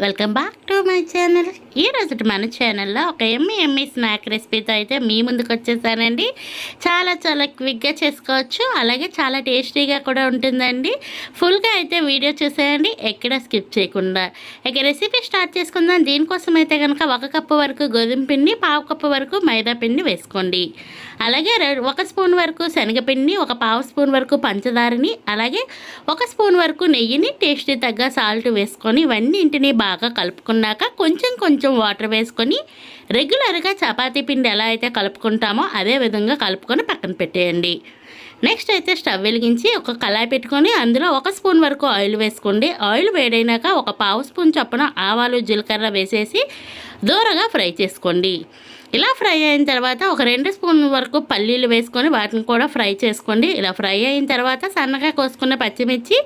Welcome back to my channel. ఈ రోజు మన ఛానల్లో ఒక ఎమ్మి ఎమ్మి స్నాక్ రెసిపీతో అయితే మీ ముందుకు వచ్చేసానండి. చాలా చాలా క్విక్గా చేసుకోవచ్చు. అలాగే చాలా టేస్టీగా కూడా ఉంటుందండి. ఫుల్గా అయితే వీడియో చూసేయండి. ఎక్కడ స్కిప్ చేయకుండా. ఇక రెసిపీ స్టార్ట్ చేసుకుందాం. దీనికోసం అయితే కనుక ఒక కప్పు వరకు గోధుమ పిండి పావు కప్పు వరకు మైదా పిండి వేసుకోండి. అలాగే రె- ఒక స్పూన్ వరకు శనగపిండి ఒక పావు స్పూన్ వరకు పంచదారని అలాగే ఒక స్పూన్ వరకు నెయ్యిని టేస్టీ తగ్గ సాల్ట్ వేసుకొని ఇవన్నింటిని బాగా బాగా కలుపుకున్నాక కొంచెం కొంచెం వాటర్ వేసుకొని రెగ్యులర్గా చపాతీ పిండి ఎలా అయితే కలుపుకుంటామో అదే విధంగా కలుపుకొని పక్కన పెట్టేయండి. నెక్స్ట్ అయితే స్టవ్ వెలిగించి ఒక కళాయి పెట్టుకొని అందులో ఒక స్పూన్ వరకు ఆయిల్ వేసుకోండి. ఆయిల్ వేడైనాక ఒక పావు స్పూన్ చొప్పున ఆవాలు జీలకర్ర వేసేసి దూరగా ఫ్రై చేసుకోండి. ఇలా ఫ్రై అయిన తర్వాత ఒక రెండు స్పూన్ వరకు పల్లీలు వేసుకొని వాటిని కూడా ఫ్రై చేసుకోండి. ఇలా ఫ్రై అయిన తర్వాత సన్నగా కోసుకున్న పచ్చిమిర్చి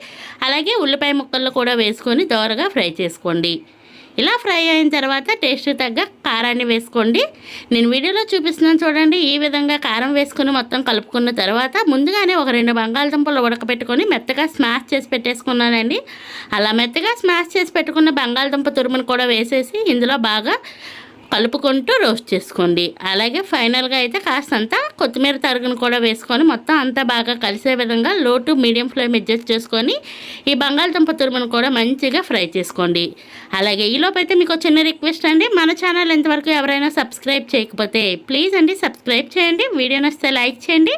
అలాగే ఉల్లిపాయ ముక్కలు కూడా వేసుకొని దోరగా ఫ్రై చేసుకోండి. ఇలా ఫ్రై అయిన తర్వాత టేస్ట్ తగ్గ కారాన్ని వేసుకోండి. నేను వీడియోలో చూపిస్తున్నాను చూడండి. ఈ విధంగా కారం వేసుకుని మొత్తం కలుపుకున్న తర్వాత ముందుగానే ఒక రెండు బంగాళదుంపలు ఉడకపెట్టుకొని మెత్తగా స్మాష్ చేసి పెట్టేసుకున్నానండి. అలా మెత్తగా స్మాష్ చేసి పెట్టుకున్న బంగాళదుంప తురుమును కూడా వేసేసి ఇందులో బాగా కలుపుకుంటూ రోస్ట్ చేసుకోండి. అలాగే ఫైనల్గా అయితే కాస్తంత కొత్తిమీర తరుగును కూడా వేసుకొని మొత్తం అంతా బాగా కలిసే విధంగా లో టు మీడియం ఫ్లేమ్ అడ్జస్ట్ చేసుకొని ఈ బంగాళదుంప తురుమును కూడా మంచిగా ఫ్రై చేసుకోండి. అలాగే ఈలోపు అయితే మీకు చిన్న రిక్వెస్ట్ అండి. మన ఛానల్ ఎంతవరకు ఎవరైనా సబ్స్క్రైబ్ చేయకపోతే ప్లీజ్ అండి సబ్స్క్రైబ్ చేయండి. వీడియో నచ్చితే లైక్ చేయండి.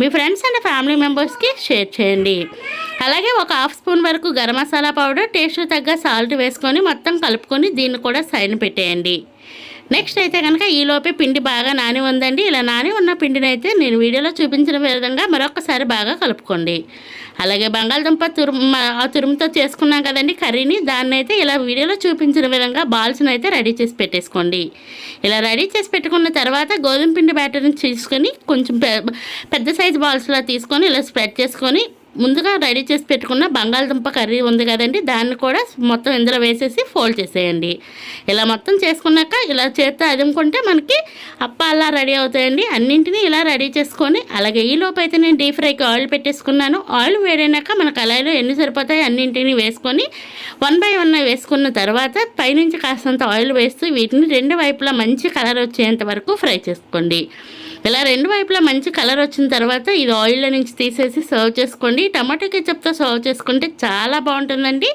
మీ ఫ్రెండ్స్ అండ్ ఫ్యామిలీ మెంబర్స్కి షేర్ చేయండి. అలాగే ఒక హాఫ్ స్పూన్ వరకు గరం మసాలా పౌడర్ టేస్ట్ తగ్గ సాల్ట్ వేసుకొని మొత్తం కలుపుకొని దీన్ని కూడా సైన్ పెట్టేయండి. నెక్స్ట్ అయితే కనుక ఈలోపే పిండి బాగా నాని ఉందండి. ఇలా నాని ఉన్న పిండిని అయితే నేను వీడియోలో చూపించిన విధంగా మరొకసారి బాగా కలుపుకోండి. అలాగే బంగాళదుంప తురుము ఆ తురుముతో చేసుకున్నాం కదండి కర్రీని. దాన్ని అయితే ఇలా వీడియోలో చూపించిన విధంగా బాల్స్ని అయితే రెడీ చేసి పెట్టేసుకోండి. ఇలా రెడీ చేసి పెట్టుకున్న తర్వాత గోధుమ పిండి బ్యాటర్ని తీసుకొని కొంచెం పెద్ద సైజు బాల్స్లో తీసుకొని ఇలా స్ప్రెడ్ చేసుకొని ముందుగా రెడీ చేసి పెట్టుకున్న బంగాళదుంప కర్రీ ఉంది కదండి దాన్ని కూడా మొత్తం ఇందులో వేసేసి ఫోల్డ్ చేసేయండి. ఇలా మొత్తం చేసుకున్నాక ఇలా చేత్తో అదుముకుంటే మనకి అప్ప అలా రెడీ అవుతాయండి. అన్నింటినీ ఇలా రెడీ చేసుకొని అలాగే ఈ లోపు అయితే నేను డీప్ ఫ్రైకి ఆయిల్ పెట్టేసుకున్నాను. ఆయిల్ వేడైనాక మన కళాయిలో ఎన్ని సరిపోతాయి అన్నింటినీ వేసుకొని వన్ బై వన్ వేసుకున్న తర్వాత పైనుంచి కాస్తంత ఆయిల్ వేస్తూ వీటిని రెండు వైపులా మంచి కలర్ వచ్చేంత వరకు ఫ్రై చేసుకోండి. ఇలా రెండు వైపులా మంచి కలర్ వచ్చిన తర్వాత ఇది ఆయిల్లో నుంచి తీసేసి సర్వ్ చేసుకోండి. టమాటో కెచప్తో సర్వ్ చేసుకుంటే చాలా బాగుంటుందండి.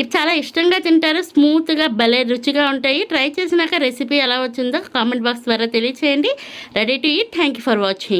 ఇది చాలా ఇష్టంగా తింటారు. స్మూత్గా భలే రుచిగా ఉంటాయి. ట్రై చేసినాక రెసిపీ ఎలా వచ్చిందో కామెంట్ బాక్స్ ద్వారా తెలియచేయండి. Ready to eat. Thank you for watching.